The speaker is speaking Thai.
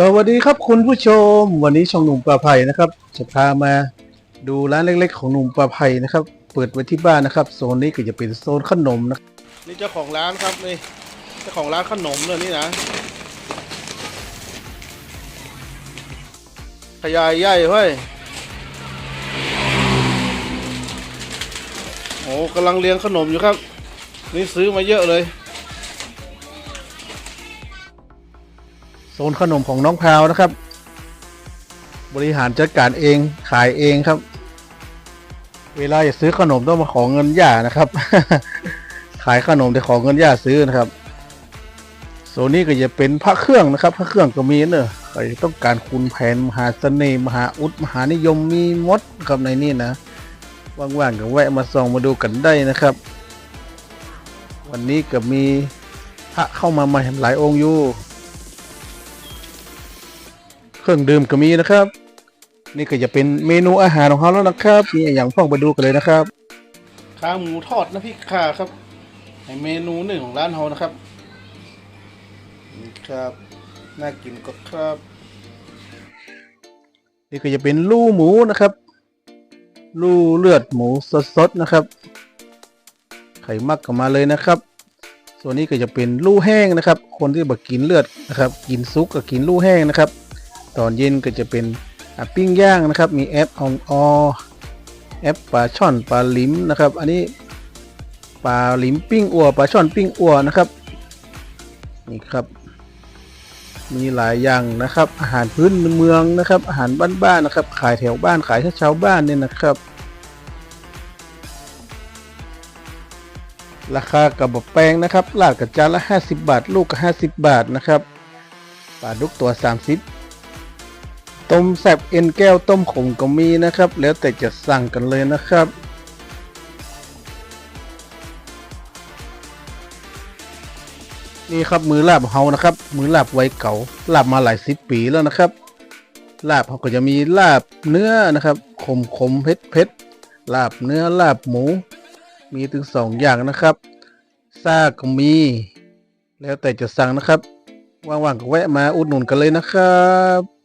สวัสดีครับคุณผู้ชม วันนี้ช่องหนุ่มปลาไผ่นะครับจะพามาดูร้านเล็ก ๆ ของหนุ่มปลาไผ่นะครับ เปิดไว้ที่บ้านนะครับโซนนี้ก็จะเป็นโซนขนมนะนี่เจ้าของร้านครับนี่เจ้าของร้านขนมเลยนี่นะขยายใหญ่เฮ้ยโอ้กำลังเลี้ยงขนมอยู่ครับ นี่ซื้อมาเยอะเลย โซนขนมของน้องพราวนะครับ บริหารจัดการเองขายเองครับ เวลาจะซื้อขนมต้องมาขอเงินย่านะครับ ขายขนมแต่ขอเงินย่าซื้อนะครับโซนนี้ก็จะเป็นพระเครื่องนะครับ พระเครื่องก็มีเนอะใครต้องการคุณแผนมหาเสน่ห์มหาอุดมหานิยมมีมดครับในนี่นะว่างๆก็แวะมาส่องมาดูกันได้นะครับ วันนี้ก็มีพระเข้ามาใหม่หลายองค์อยู่ เครื่องดื่มก็มีนะครับ นี่ก็จะเป็นเมนูอาหารของเขาแล้วนะครับ มีอย่างพ่องไปดูกันเลยนะครับขาหมูทอดนะพี่ขาครับในเมนูหนึ่งของร้านเรานะครับนี่ครับน่ากินก็ครับ นี่ก็จะเป็นลู่หมูนะครับ ลู่เลือดหมูสดๆนะครับ ไข่มักก็มาเลยนะครับ ส่วนนี้ก็จะเป็นลู่แห้งนะครับ คนที่บอกกินเลือดนะครับ กินซุกก็กินลู่แห้งนะครับ ตอนเย็นก็จะเป็นปิ้งย่างนะครับ มีแอปอองออแอปปลาช่อนปลาลิมนะครับ อันนี้ปลาลิมปิ้งอัวปลาช่อนปิ้งอัวนะครับนี่ครับ มีหลายอย่างนะครับ อาหารพื้นเมืองนะครับ อาหารบ้านๆนะครับ ขายแถวบ้านขายชาวบ้านเนี่ยนะครับ ราคากระบอกแปลงนะครับลาดกับจานละ 50 บาท ลูกก็50 บาทนะครับปลาดุกตัว 30 ต้มแซบเอ็นแก้วต้มขมก็มีนะครับ แล้วแต่จะสั่งกันเลยนะครับ นี่ครับมือลาบเฮานะครับ มือลาบไวเก่าลาบมาหลายสิบปีแล้วนะครับ ลาบเขาก็จะมีลาบเนื้อนะครับขมขมเผ็ดเผ็ดลาบเนื้อลาบหมู มีถึงสองอย่างนะครับซาก็มี แล้วแต่จะสั่งนะครับว่างๆก็แวะมาอุดหนุนกันเลยนะครับ